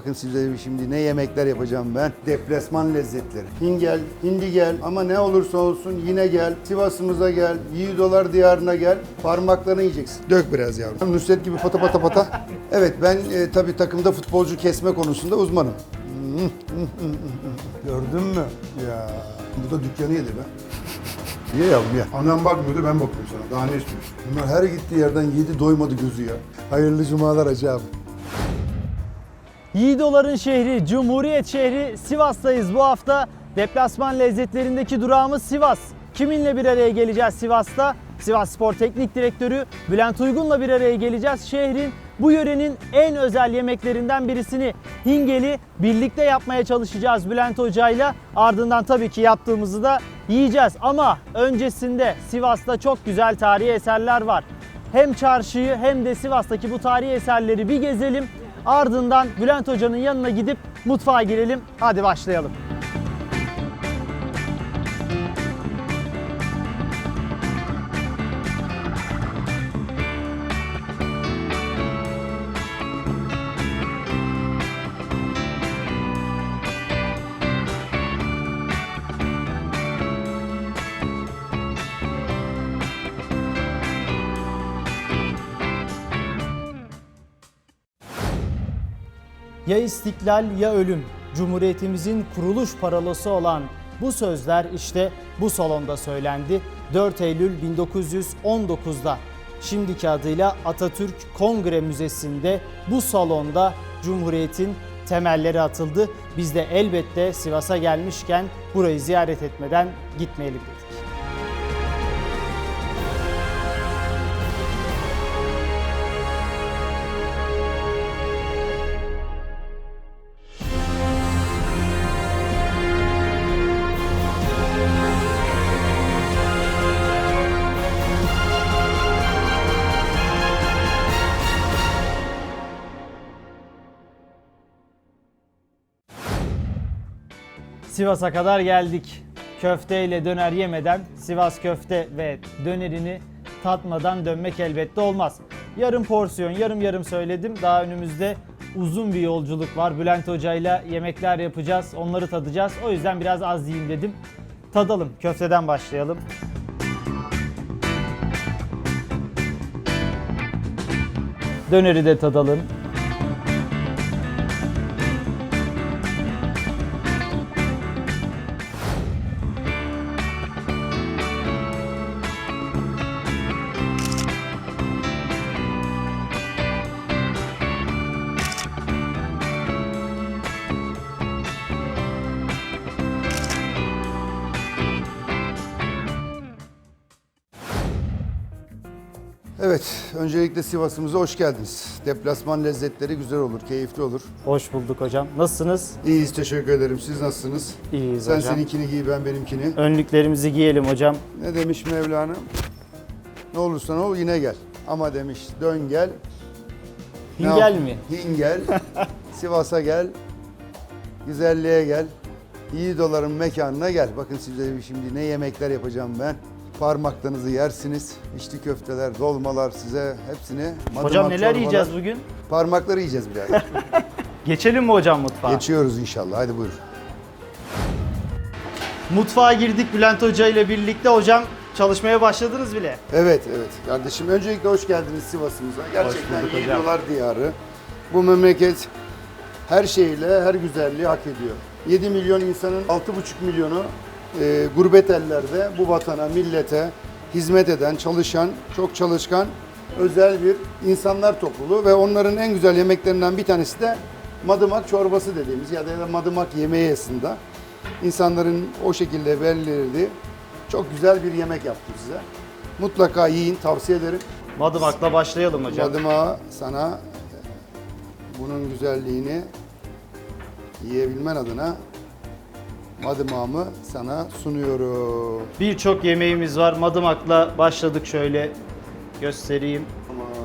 Bakın size şimdi ne yemekler yapacağım ben. Deplasman lezzetleri. Hingel, hindi gel ama ne olursa olsun yine gel. Sivas'ımıza gel. Yiğidolar diyarına gel. Parmaklarını yiyeceksin. Dök biraz yavrum. Nusret gibi pata pata pata. Evet ben e, tabii takımda futbolcu kesme konusunda uzmanım. Gördün mü? Ya. Bu da dükkanı yedi be. Ye yavrum ye. Anam bakmıyordu ben bakıyorum sana. Daha ne istiyorsun? Bunlar her gittiği yerden yedi doymadı gözü ya. Hayırlı cumalar Hacı abi. Yiğidoların şehri, Cumhuriyet şehri Sivas'tayız bu hafta. Deplasman lezzetlerindeki durağımız Sivas. Kiminle bir araya geleceğiz Sivas'ta? Sivas Spor Teknik Direktörü Bülent Uygun'la bir araya geleceğiz. Şehrin bu yörenin en özel yemeklerinden birisini Hingeli birlikte yapmaya çalışacağız Bülent Hoca'yla. Ardından tabii ki yaptığımızı da yiyeceğiz. Ama öncesinde Sivas'ta çok güzel tarihi eserler var. Hem çarşıyı hem de Sivas'taki bu tarihi eserleri bir gezelim. Ardından Bülent Hoca'nın yanına gidip mutfağa girelim. Hadi başlayalım. Ya istiklal ya ölüm. Cumhuriyetimizin kuruluş parolası olan bu sözler işte bu salonda söylendi. 4 Eylül 1919'da şimdiki adıyla Atatürk Kongre Müzesi'nde bu salonda Cumhuriyet'in temelleri atıldı. Biz de elbette Sivas'a gelmişken burayı ziyaret etmeden gitmeyelim. Sivas'a kadar geldik. Köfte ile döner yemeden Sivas köfte ve dönerini tatmadan dönmek elbette olmaz. Yarım porsiyon, yarım yarım söyledim. Daha önümüzde uzun bir yolculuk var. Bülent Hoca ile yemekler yapacağız. Onları tadacağız. O yüzden biraz az yiyeyim dedim. Tadalım. Köfteden başlayalım. Döneri de tadalım. Öncelikle Sivas'ımıza hoş geldiniz. Deplasman lezzetleri güzel olur, keyifli olur. Hoş bulduk hocam. Nasılsınız? İyiyiz, teşekkür ederim. Siz nasılsınız? İyiyiz Sen hocam. seninkini giy, ben benimkini. Önlüklerimizi giyelim hocam. Ne demiş Mevlana? Ne olursan ol yine gel. Ama demiş dön gel. Hingel mi? Hingel. Sivas'a gel. Güzelliğe gel. Yiğidoların mekanına gel. Bakın size şimdi ne yemekler yapacağım ben. Parmaklarınızı yersiniz. İçli köfteler, dolmalar size hepsini. madımak Hocam neler çorbalar. yiyeceğiz bugün? Parmakları yiyeceğiz birader. Geçelim mi hocam mutfağa? Geçiyoruz inşallah. Hadi buyur. Mutfağa girdik Bülent Hoca ile birlikte. Hocam çalışmaya başladınız bile. Evet, evet. Kardeşim öncelikle hoş geldiniz Sivas'ımıza. Gerçekten bulduk hocam. Diyarı. Bu memleket her şeyle, her güzelliği hak ediyor. 7 milyon insanın 6,5 milyonu e, gurbet ellerde bu vatana, millete hizmet eden, çalışan, çok çalışkan özel bir insanlar topluluğu ve onların en güzel yemeklerinden bir tanesi de madımak çorbası dediğimiz ya da madımak yemeği aslında. İnsanların o şekilde belirlediği çok güzel bir yemek yaptım size. Mutlaka yiyin, tavsiye ederim. Madımakla başlayalım hocam. Madımağı sana bunun güzelliğini yiyebilmen adına madımağımı sana sunuyorum. Birçok yemeğimiz var. Madımakla başladık şöyle göstereyim.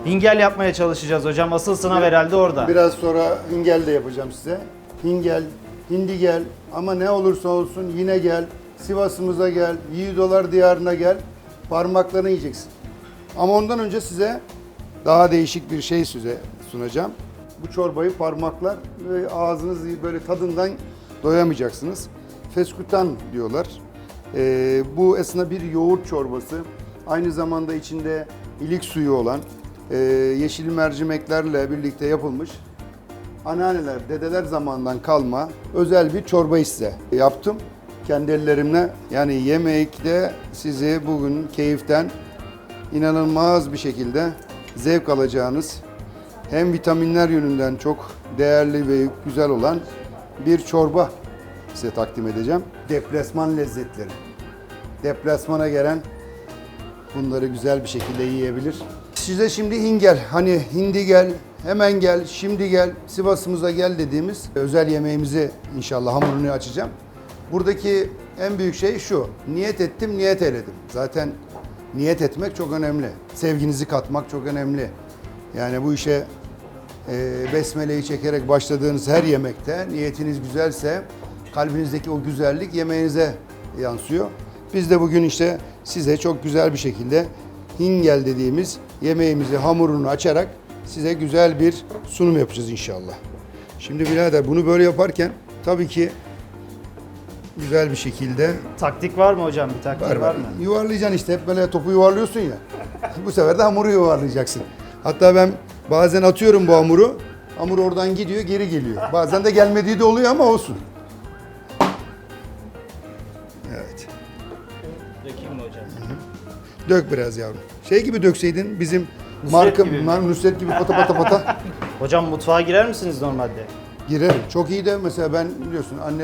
Hingel yapmaya çalışacağız hocam. Asıl sınav herhalde orada. Biraz sonra hingel de yapacağım size. Hingel, hindi gel ama ne olursa olsun yine gel. Sivas'ımıza gel, Yiğidolar diyarına gel. Parmaklarını yiyeceksin. Ama ondan önce size daha değişik bir şey size sunacağım. bu çorbayı parmaklar ve ağzınız böyle tadından doyamayacaksınız. Feskutan diyorlar. Ee, bu esna bir yoğurt çorbası. Aynı zamanda içinde ilik suyu olan e, yeşil mercimeklerle birlikte yapılmış anneanneler, dedeler zamandan kalma özel bir çorba size yaptım. Kendi ellerimle yani yemekte sizi bugün keyiften inanılmaz bir şekilde zevk alacağınız hem vitaminler yönünden çok değerli ve güzel olan bir çorba size takdim edeceğim. Deplasman lezzetleri. Deplasmana gelen bunları güzel bir şekilde yiyebilir. Size şimdi hingel, hani hindi gel, hemen gel, şimdi gel, Sivas'ımıza gel dediğimiz özel yemeğimizi inşallah hamurunu açacağım. Buradaki en büyük şey şu, niyet ettim, niyet eyledim. Zaten niyet etmek çok önemli. Sevginizi katmak çok önemli. Yani bu işe e, besmeleyi çekerek başladığınız her yemekte niyetiniz güzelse kalbinizdeki o güzellik yemeğinize yansıyor. Biz de bugün işte size çok güzel bir şekilde hingel dediğimiz yemeğimizi hamurunu açarak size güzel bir sunum yapacağız inşallah. Şimdi birader bunu böyle yaparken tabii ki güzel bir şekilde Taktik var mı hocam? Bir taktik Var var, var. mı? Yuvarlayacaksın işte hep böyle topu yuvarlıyorsun ya. bu sefer de hamuru yuvarlayacaksın. Hatta ben bazen atıyorum bu hamuru. Hamur oradan gidiyor geri geliyor. Bazen de gelmediği de oluyor ama olsun. Dök biraz yavrum. Şey gibi dökseydin bizim Nusret marka gibi? Mar- Nusret gibi pata pata pata Hocam mutfağa girer misiniz normalde? girerim. Çok iyi de mesela ben biliyorsun anne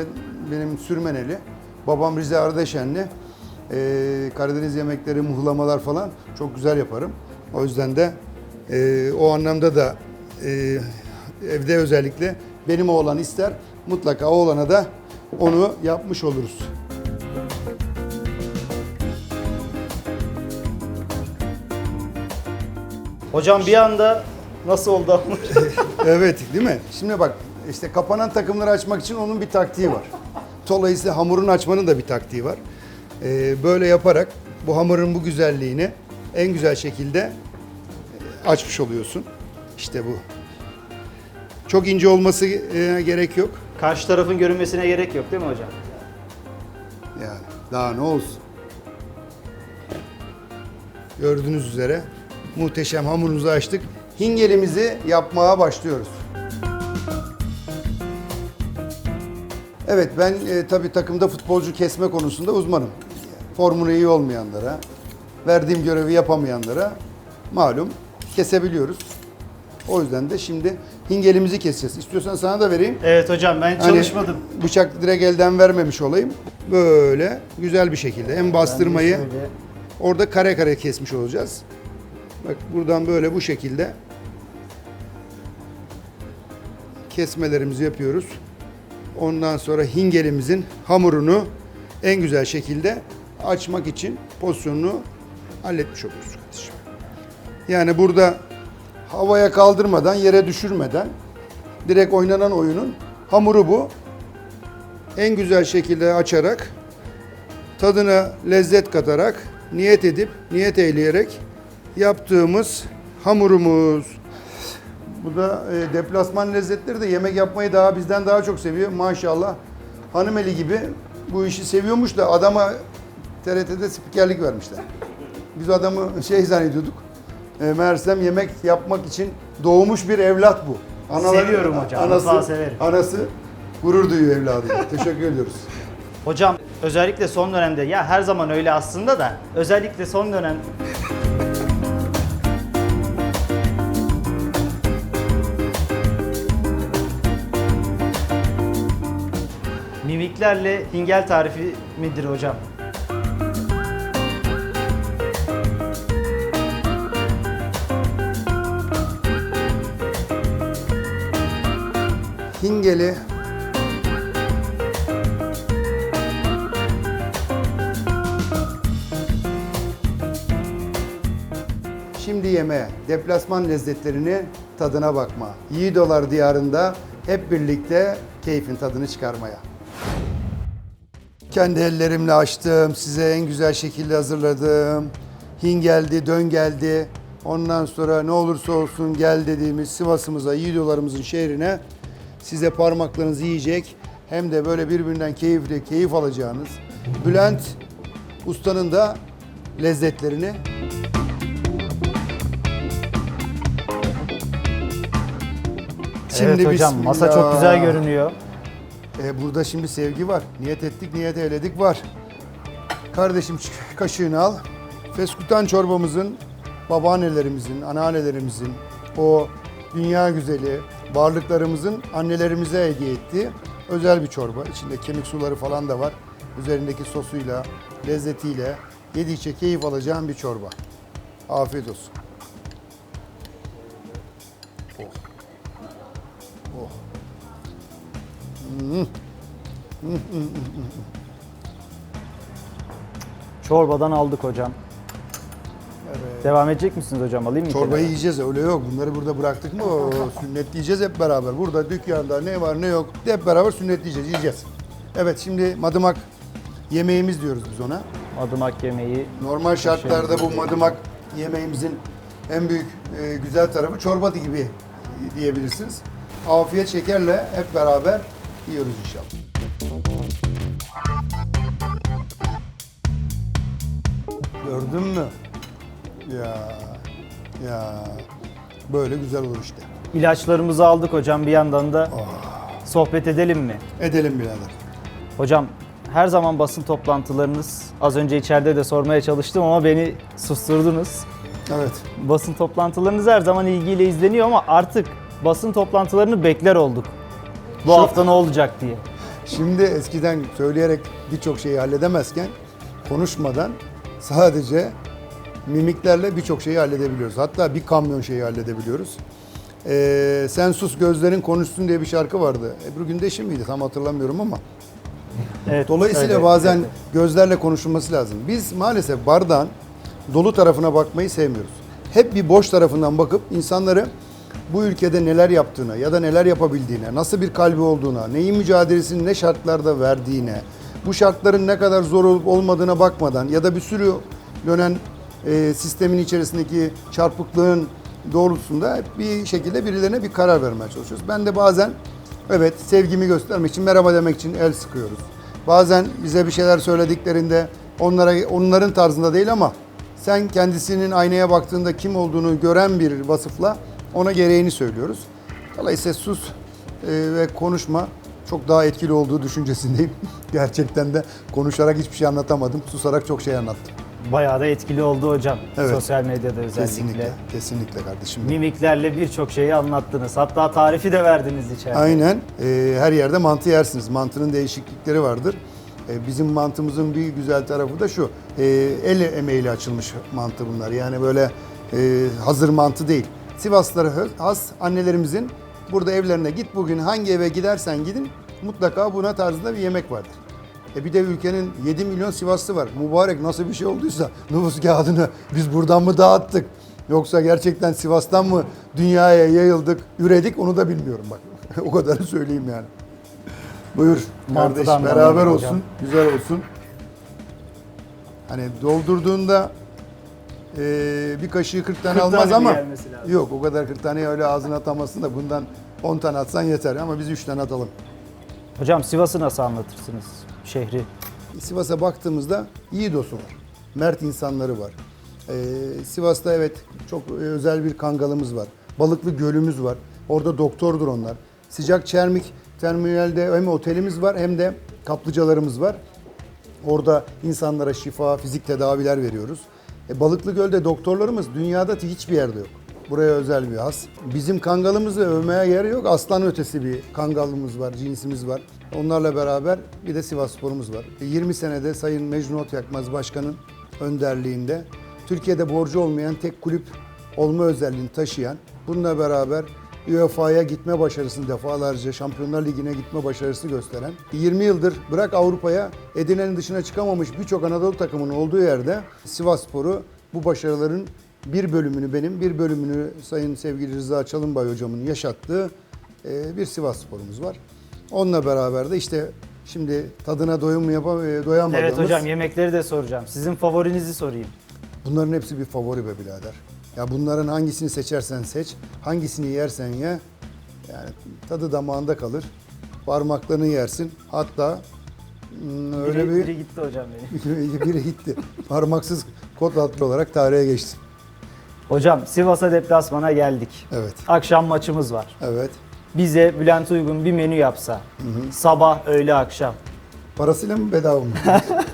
benim Sürmeneli. Babam Rize Ardeşenli. Ee, Karadeniz yemekleri, muhlamalar falan çok güzel yaparım. O yüzden de e, o anlamda da e, evde özellikle benim oğlan ister. Mutlaka oğlana da onu yapmış oluruz. Hocam bir anda nasıl oldu hamur? Evet değil mi? Şimdi bak işte kapanan takımları açmak için onun bir taktiği var. Dolayısıyla hamurun açmanın da bir taktiği var. Ee, böyle yaparak bu hamurun bu güzelliğini en güzel şekilde e, açmış oluyorsun. İşte bu. Çok ince olması e, gerek yok. Karşı tarafın görünmesine gerek yok değil mi hocam? Yani daha ne olsun. Gördüğünüz üzere muhteşem hamurumuzu açtık. Hingelimizi yapmaya başlıyoruz. Evet ben e, tabii takımda futbolcu kesme konusunda uzmanım. Formunu iyi olmayanlara, verdiğim görevi yapamayanlara malum kesebiliyoruz. O yüzden de şimdi hingelimizi keseceğiz. İstiyorsan sana da vereyim. Evet hocam ben Hani çalışmadım. bıçak direkt elden vermemiş olayım. Böyle güzel bir şekilde hem bastırmayı orada kare kare kesmiş olacağız. Bak buradan böyle bu şekilde kesmelerimizi yapıyoruz. Ondan sonra hingelimizin hamurunu en güzel şekilde açmak için pozisyonunu halletmiş oluyoruz kardeşim. Yani burada havaya kaldırmadan, yere düşürmeden direkt oynanan oyunun hamuru bu. En güzel şekilde açarak tadına lezzet katarak, niyet edip, niyet eyleyerek yaptığımız hamurumuz. Bu da e, deplasman lezzetleri de yemek yapmayı daha bizden daha çok seviyor. Maşallah hanımeli gibi bu işi seviyormuş da adama TRT'de spikerlik vermişler. Biz adamı şey zannediyorduk. E, meğersem yemek yapmak için doğmuş bir evlat bu. Seviyorum hocam, Anası, severim. anası gurur duyuyor evladıyla. Teşekkür ediyoruz. Hocam özellikle son dönemde ya her zaman öyle aslında da özellikle son dönem mimiklerle hingel tarifi midir hocam? Hingeli Şimdi yemeğe, deplasman lezzetlerini tadına bakma. Yiğidolar diyarında hep birlikte keyfin tadını çıkarmaya. Kendi ellerimle açtım, size en güzel şekilde hazırladım. Hin geldi, dön geldi. Ondan sonra ne olursa olsun gel dediğimiz Sivas'ımıza, yiğidolarımızın şehrine size parmaklarınızı yiyecek hem de böyle birbirinden keyifli, keyif alacağınız Bülent Usta'nın da lezzetlerini evet hocam masa çok güzel görünüyor. E, burada şimdi sevgi var. Niyet ettik, niyet eyledik var. Kardeşim çık- kaşığını al. Feskutan çorbamızın babaannelerimizin, anneannelerimizin o dünya güzeli varlıklarımızın annelerimize hediye ettiği özel bir çorba. İçinde kemik suları falan da var. Üzerindeki sosuyla, lezzetiyle yedikçe keyif alacağın bir çorba. Afiyet olsun. Çorbadan aldık hocam. Devam edecek misiniz hocam? Alayım mı? Çorbayı kenara? yiyeceğiz öyle yok. Bunları burada bıraktık mı o sünnetleyeceğiz hep beraber. Burada dükkanda ne var ne yok hep beraber sünnetleyeceğiz, yiyeceğiz. Evet şimdi madımak yemeğimiz diyoruz biz ona. Madımak yemeği. Normal şartlarda bu madımak yemeğimizin en büyük e, güzel tarafı çorba gibi diyebilirsiniz. Afiyet şekerle hep beraber yiyoruz inşallah. Gördün mü? Ya ya böyle güzel olur işte. İlaçlarımızı aldık hocam bir yandan da sohbet edelim mi? Edelim birader. Hocam her zaman basın toplantılarınız az önce içeride de sormaya çalıştım ama beni susturdunuz. Evet. Basın toplantılarınız her zaman ilgiyle izleniyor ama artık basın toplantılarını bekler olduk. Bu Şu- hafta ne olacak diye. Şimdi eskiden söyleyerek birçok şeyi halledemezken konuşmadan sadece mimiklerle birçok şeyi halledebiliyoruz. Hatta bir kamyon şeyi halledebiliyoruz. Ee, Sen sus gözlerin konuşsun diye bir şarkı vardı. Ebru Gündeş'in miydi tam hatırlamıyorum ama. Evet. Dolayısıyla öyle. bazen gözlerle konuşulması lazım. Biz maalesef bardağın dolu tarafına bakmayı sevmiyoruz. Hep bir boş tarafından bakıp insanları bu ülkede neler yaptığına ya da neler yapabildiğine, nasıl bir kalbi olduğuna, neyin mücadelesini ne şartlarda verdiğine, bu şartların ne kadar zor olup olmadığına bakmadan ya da bir sürü dönen e, sistemin içerisindeki çarpıklığın doğrultusunda bir şekilde birilerine bir karar vermeye çalışıyoruz. Ben de bazen evet sevgimi göstermek için merhaba demek için el sıkıyoruz. Bazen bize bir şeyler söylediklerinde onlara onların tarzında değil ama sen kendisinin aynaya baktığında kim olduğunu gören bir vasıfla ona gereğini söylüyoruz. Dolayısıyla sus e, ve konuşma çok daha etkili olduğu düşüncesindeyim. Gerçekten de konuşarak hiçbir şey anlatamadım. Susarak çok şey anlattım. Bayağı da etkili oldu hocam. Evet. Sosyal medyada özellikle. Kesinlikle. Kesinlikle kardeşim. Mimiklerle birçok şeyi anlattınız. Hatta tarifi de verdiniz içeride. Aynen. Ee, her yerde mantı yersiniz. Mantının değişiklikleri vardır. Ee, bizim mantımızın bir güzel tarafı da şu. El emeğiyle açılmış mantı bunlar. Yani böyle e, hazır mantı değil. Sivaslılara has annelerimizin burada evlerine git bugün hangi eve gidersen gidin mutlaka buna tarzında bir yemek vardır. E bir de ülkenin 7 milyon Sivaslı var. Mübarek nasıl bir şey olduysa nüfus kağıdını biz buradan mı dağıttık? Yoksa gerçekten Sivas'tan mı dünyaya yayıldık, üredik onu da bilmiyorum bak. o kadarı söyleyeyim yani. Buyur kardeş beraber olsun, hocam. güzel olsun. Hani doldurduğunda e, bir kaşığı 40 tane 40 almaz tane ama gelmesi lazım. yok o kadar 40 tane öyle ağzına atamazsın da bundan 10 tane atsan yeter ama biz 3 tane atalım. Hocam Sivas'ı nasıl anlatırsınız? Şehri. Sivas'a baktığımızda iyi dostu var. Mert insanları var. Ee, Sivas'ta evet çok özel bir kangalımız var. Balıklı gölümüz var. Orada doktordur onlar. Sıcak Çermik terminalde hem otelimiz var hem de kaplıcalarımız var. Orada insanlara şifa, fizik tedaviler veriyoruz. E, Balıklı Göl'de doktorlarımız dünyada hiçbir yerde yok. Buraya özel bir has. Bizim kangalımızı övmeye yer yok. Aslan ötesi bir kangalımız var, cinsimiz var. Onlarla beraber bir de Sivas sporumuz var. E, 20 senede Sayın Mecnun Otyakmaz Başkan'ın önderliğinde Türkiye'de borcu olmayan tek kulüp olma özelliğini taşıyan, bununla beraber UEFA'ya gitme başarısını defalarca, Şampiyonlar Ligi'ne gitme başarısı gösteren, 20 yıldır bırak Avrupa'ya Edirne'nin dışına çıkamamış birçok Anadolu takımının olduğu yerde Sivasspor'u bu başarıların bir bölümünü benim, bir bölümünü Sayın sevgili Rıza Çalınbay hocamın yaşattığı e, bir Sivas sporumuz var. Onunla beraber de işte şimdi tadına doyum e, doyamadığımız Evet hocam yemekleri de soracağım. Sizin favorinizi sorayım. bunların hepsi bir favori be birader. Ya bunların hangisini seçersen seç, hangisini yersen ye. Yani tadı damağında kalır. Parmaklarını yersin. Hatta hmm, öyle biri, bir biri gitti hocam benim. biri gitti. Parmaksız kod atlı olarak tarihe geçti. Hocam Sivas'a deplasmana geldik. Evet. Akşam maçımız var. Evet. Bize Bülent Uygun bir menü yapsa. Sabah, öğle, akşam. Parasıyla mı bedava mı?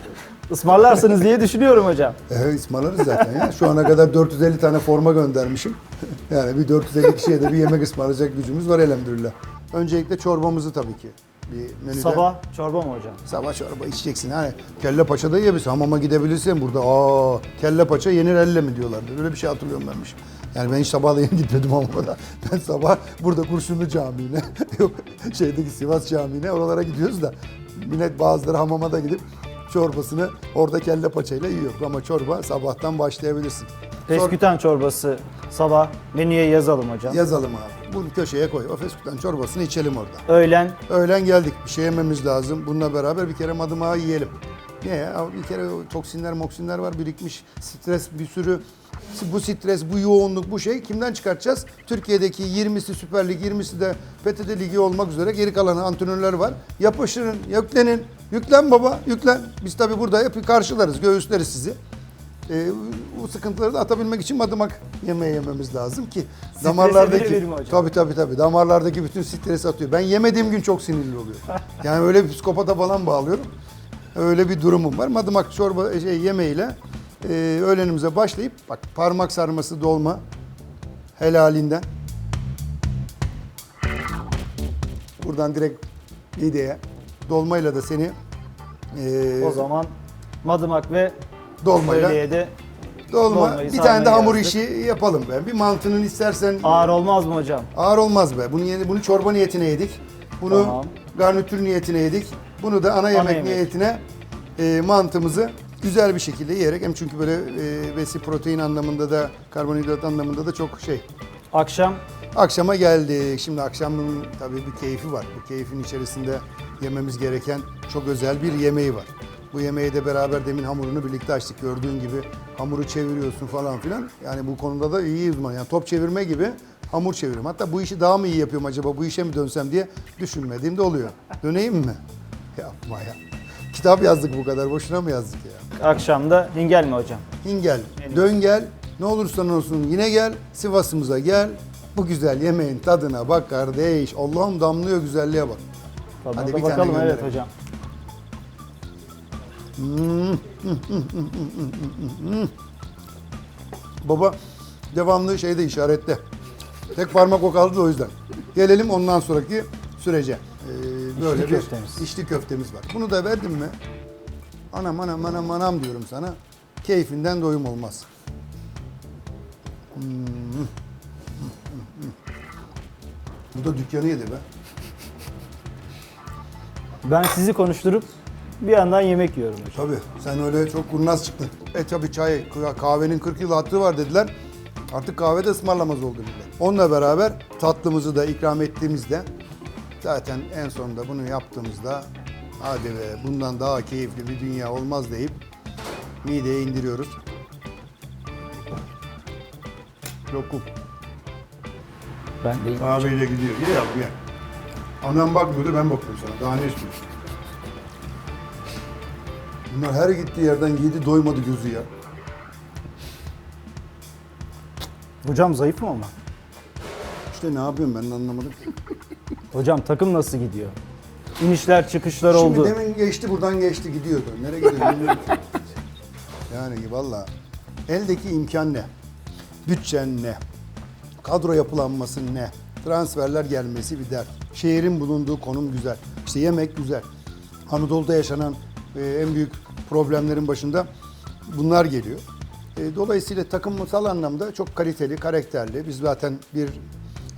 Ismarlarsınız diye düşünüyorum hocam. Evet ısmarlarız zaten ya. Şu ana kadar 450 tane forma göndermişim. Yani bir 450 kişiye de bir yemek ısmarlayacak gücümüz var elhamdülillah. Öncelikle çorbamızı tabii ki. Bir menüde. Sabah çorba mı hocam? Sabah çorba içeceksin. Hani kelle paça da yiyebilirsin. Hamama gidebilirsin burada. Aa kelle paça yenir elle mi diyorlardı. Öyle bir şey hatırlıyorum benmiş. Yani ben hiç sabahleyin gitmedim hamama Ben sabah burada Kurşunlu Camii'ne, yok şeydeki Sivas Camii'ne oralara gidiyoruz da millet bazıları hamama da gidip çorbasını orada kelle paçayla yiyor. Ama çorba sabahtan başlayabilirsin. Pesküten çorbası sabah menüye yazalım hocam. Yazalım abi. Bunu köşeye koy. O fesküten çorbasını içelim orada. Öğlen Öğlen geldik. Bir şey yememiz lazım. Bununla beraber bir kere madımağı yiyelim. Niye ya? Bir kere o toksinler moksinler var birikmiş. Stres bir sürü. Bu stres, bu yoğunluk, bu şey kimden çıkartacağız? Türkiye'deki 20'si Süper Lig, 20'si de PTT Ligi olmak üzere geri kalan antrenörler var. Yapışırın, yüklenin. Yüklen baba, yüklen. Biz tabii burada hep karşılarız, göğüsleriz sizi. Ee, bu sıkıntıları da atabilmek için madımak yemeği yememiz lazım ki Strese damarlardaki tabii tabii tabii damarlardaki bütün stresi atıyor. Ben yemediğim gün çok sinirli oluyor. Yani öyle bir psikopata falan bağlıyorum. Öyle bir durumum var. Madımak çorba şey, yemeğiyle e, öğlenimize başlayıp bak parmak sarması dolma helalinden. Buradan direkt mideye dolmayla da seni e, o zaman madımak ve dolmayla de dolma dolmayı bir tane de hamur yazdık. işi yapalım be. Bir mantının istersen ağır olmaz mı hocam? Ağır olmaz be. Bunu yeni, bunu çorba niyetine yedik. Bunu Tamam. garnitür niyetine yedik. Bunu da ana yemek yemek. niyetine e, mantımızı güzel bir şekilde yiyerek hem çünkü böyle e, besi protein anlamında da karbonhidrat anlamında da çok şey. Akşam Akşama geldik. Şimdi akşamın tabii bir keyfi var. Bu keyfin içerisinde yememiz gereken çok özel bir yemeği var. Bu yemeği de beraber demin hamurunu birlikte açtık. Gördüğün gibi hamuru çeviriyorsun falan filan. Yani bu konuda da iyi uzman. Yani top çevirme gibi hamur çeviriyorum. Hatta bu işi daha mı iyi yapıyorum acaba? Bu işe mi dönsem diye düşünmediğim de oluyor. Döneyim mi? Yapma ya. Kitap yazdık bu kadar. Boşuna mı yazdık ya? akşam da hingel mi hocam? Hingel, dön gel, ne olursan olsun yine gel, Sivas'ımıza gel. Bu güzel yemeğin tadına bak kardeş. Allah'ım damlıyor güzelliğe bak. Tadına Hadi da bir tane bakalım evet gönderelim. hocam. Baba devamlı şeyde işarette. Tek parmak o kaldı da o yüzden. Gelelim ondan sonraki sürece. Ee, böyle İçli bir köftemiz. içli köftemiz var. Bunu da verdim mi? Anam anam anam anam diyorum sana. Keyfinden doyum olmaz. Hmm. Bu da dükkanı yedi be. Ben sizi konuşturup bir yandan yemek yiyorum hocam. Tabii sen öyle çok kurnaz çıktın. E tabii çay, kahvenin 40 yıl hatırı var dediler. Artık kahve de ısmarlamaz oldu dediler. Onunla beraber tatlımızı da ikram ettiğimizde zaten en sonunda bunu yaptığımızda hadi be bundan daha keyifli bir dünya olmaz deyip mideye indiriyoruz. Lokum. Ben de Kahveyle gidiyor. Ye yap ye. Anam bakmıyordu ben bakıyorum sana. Daha ne istiyorsun? Bunlar her gittiği yerden yedi doymadı gözü ya. Hocam zayıf mı ama? İşte ne yapıyorum ben de anlamadım. Hocam takım nasıl gidiyor? İnişler çıkışlar Şimdi oldu. demin geçti buradan geçti gidiyordu. Nereye gidiyor bilmiyorum. Yani valla eldeki imkan ne? Bütçen ne? Kadro yapılanması ne? Transferler gelmesi bir dert. Şehrin bulunduğu konum güzel. İşte yemek güzel. Anadolu'da yaşanan e, en büyük problemlerin başında bunlar geliyor. E, dolayısıyla takımsal anlamda çok kaliteli, karakterli. Biz zaten bir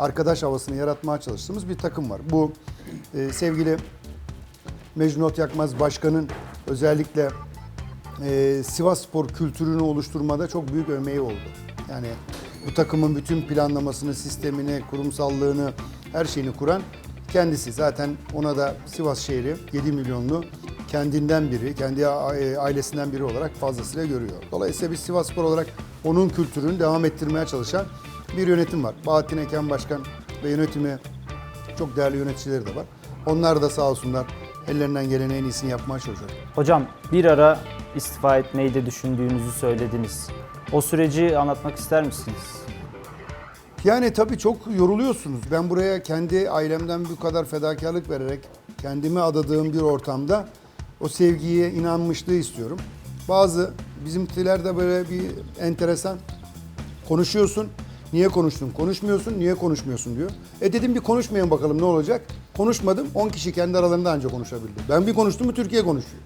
arkadaş havasını yaratmaya çalıştığımız bir takım var. Bu e, sevgili Mecnun Yakmaz Başkan'ın özellikle e, Sivas spor kültürünü oluşturmada çok büyük emeği oldu. Yani bu takımın bütün planlamasını, sistemini, kurumsallığını, her şeyini kuran kendisi. Zaten ona da Sivas şehri 7 milyonlu kendinden biri, kendi e, ailesinden biri olarak fazlasıyla görüyor. Dolayısıyla biz Sivas Spor olarak onun kültürünü devam ettirmeye çalışan bir yönetim var. Bahattin Eken Başkan ve yönetimi çok değerli yöneticileri de var. Onlar da sağ olsunlar ellerinden gelen en iyisini yapmaya çalışıyor. Hocam bir ara istifa etmeyi de düşündüğünüzü söylediniz. O süreci anlatmak ister misiniz? Yani tabii çok yoruluyorsunuz. Ben buraya kendi ailemden bu kadar fedakarlık vererek kendime adadığım bir ortamda o sevgiye inanmışlığı istiyorum. Bazı bizimkiler de böyle bir enteresan konuşuyorsun. Niye konuştun? Konuşmuyorsun. Niye konuşmuyorsun diyor. E dedim bir konuşmayın bakalım ne olacak? Konuşmadım. 10 kişi kendi aralarında ancak konuşabildi. Ben bir konuştum mu Türkiye konuşuyor.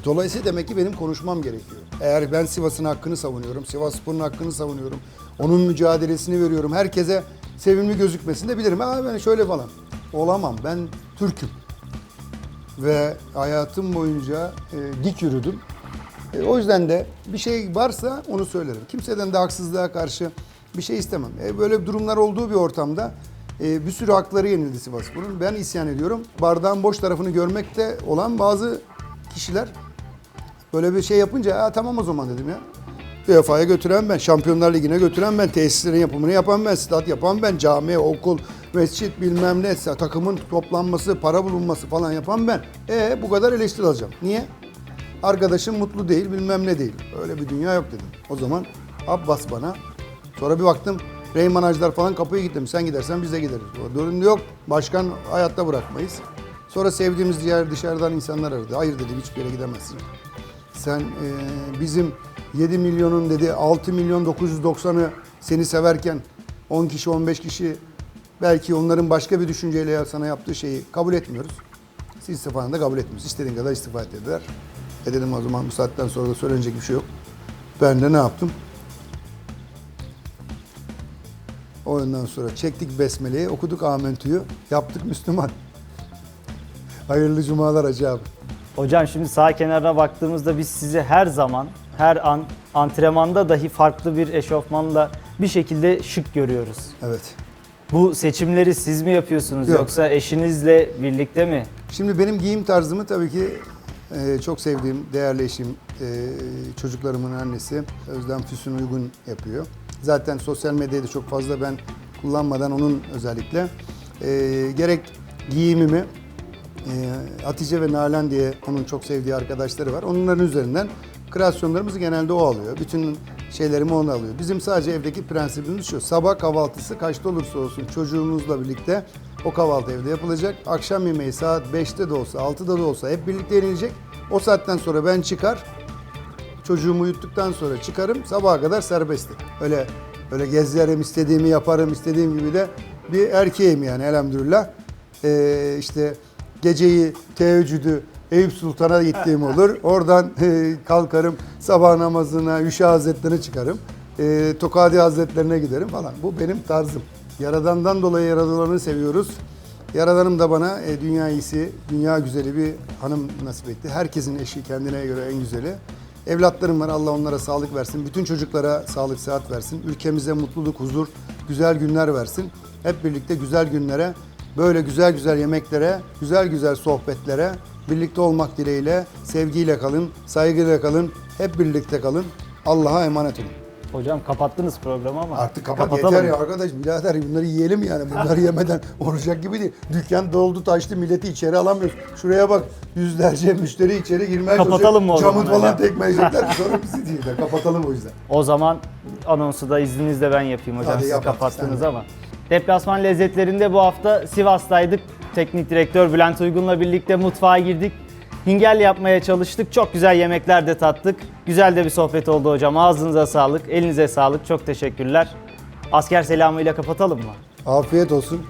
E, Dolayısıyla demek ki benim konuşmam gerekiyor. Eğer ben Sivas'ın hakkını savunuyorum, Sivas Spor'un hakkını savunuyorum, onun mücadelesini veriyorum, herkese sevimli gözükmesini de bilirim. Ha ben şöyle falan. Olamam. Ben Türk'üm. Ve hayatım boyunca e, dik yürüdüm. E, o yüzden de bir şey varsa onu söylerim. Kimseden de haksızlığa karşı bir şey istemem. E, böyle durumlar olduğu bir ortamda e, bir sürü hakları yenildi Sivasspor'un. Ben isyan ediyorum. Bardağın boş tarafını görmekte olan bazı kişiler böyle bir şey yapınca "Aa, tamam o zaman dedim ya. UEFA'ya götüren ben, Şampiyonlar Ligi'ne götüren ben, tesislerin yapımını yapan ben, stat yapan ben, cami, okul, mescit bilmem ne, takımın toplanması, para bulunması falan yapan ben. E bu kadar eleştiri alacağım. Niye? Arkadaşım mutlu değil, bilmem ne değil. Öyle bir dünya yok dedim. O zaman Abbas bana. Sonra bir baktım Reymanajlar falan kapıya gittim. Sen gidersen biz de gideriz. Durum yok. Başkan hayatta bırakmayız. Sonra sevdiğimiz diğer dışarıdan insanlar aradı. Hayır dedim hiçbir yere gidemezsin. Sen e, bizim 7 milyonun dedi 6 milyon 990'ı seni severken 10 kişi 15 kişi belki onların başka bir düşünceyle sana yaptığı şeyi kabul etmiyoruz. Siz istifanı da kabul etmiyoruz. İstediğin kadar istifa et dediler. E dedim o zaman bu saatten sonra da söylenecek bir şey yok. Ben de ne yaptım? Ondan sonra çektik besmeleyi, okuduk amentüyü, yaptık Müslüman. Hayırlı cumalar Hacı abi. Hocam şimdi sağ kenarına baktığımızda biz sizi her zaman, her an antrenmanda dahi farklı bir eşofmanla bir şekilde şık görüyoruz. Evet. Bu seçimleri siz mi yapıyorsunuz Yok. yoksa eşinizle birlikte mi? Şimdi benim giyim tarzımı tabii ki e, çok sevdiğim, değerli eşim, e, çocuklarımın annesi Özlem Füsun Uygun yapıyor. Zaten sosyal medyayı da çok fazla ben kullanmadan onun özellikle e, gerek giyimimi e, Hatice ve Nalan diye onun çok sevdiği arkadaşları var. Onların üzerinden kreasyonlarımızı genelde o alıyor. Bütün şeylerimi onu alıyor. Bizim sadece evdeki prensibimiz şu. Sabah kahvaltısı kaçta olursa olsun çocuğumuzla birlikte o kahvaltı evde yapılacak. Akşam yemeği saat 5'te de olsa 6'da da olsa hep birlikte yenilecek. O saatten sonra ben çıkar çocuğumu uyuttuktan sonra çıkarım sabaha kadar serbesttim. Öyle öyle gezerim istediğimi yaparım istediğim gibi de bir erkeğim yani elhamdülillah. Ee, işte geceyi teheccüdü Eyüp Sultan'a gittiğim olur. Oradan e, kalkarım sabah namazına Üşa Hazretlerine çıkarım. E, Tokadi Hazretlerine giderim falan. Bu benim tarzım. Yaradandan dolayı yaradılanı seviyoruz. Yaradanım da bana e, dünya iyisi, dünya güzeli bir hanım nasip etti. Herkesin eşi kendine göre en güzeli. Evlatlarım var Allah onlara sağlık versin. Bütün çocuklara sağlık sıhhat versin. Ülkemize mutluluk, huzur, güzel günler versin. Hep birlikte güzel günlere, böyle güzel güzel yemeklere, güzel güzel sohbetlere birlikte olmak dileğiyle sevgiyle kalın, saygıyla kalın, hep birlikte kalın. Allah'a emanet olun. Hocam kapattınız programı ama Artık kapat kapatalım. yeter ya arkadaş birader bunları yiyelim yani bunları yemeden olacak gibi değil. Dükkan doldu taştı milleti içeri alamıyoruz. Şuraya bak yüzlerce müşteri içeri girmeye Kapatalım mı o Camı zaman falan hocam? tekmeleyecekler sonra bizi değiller. Kapatalım o yüzden. O zaman anonsu da izninizle ben yapayım hocam. Hadi Siz yap, kapattınız sen de. ama. Deplasman lezzetlerinde bu hafta Sivas'taydık. Teknik direktör Bülent Uygun'la birlikte mutfağa girdik. Hingel yapmaya çalıştık. Çok güzel yemekler de tattık. Güzel de bir sohbet oldu hocam. Ağzınıza sağlık, elinize sağlık. Çok teşekkürler. Asker selamıyla kapatalım mı? Afiyet olsun.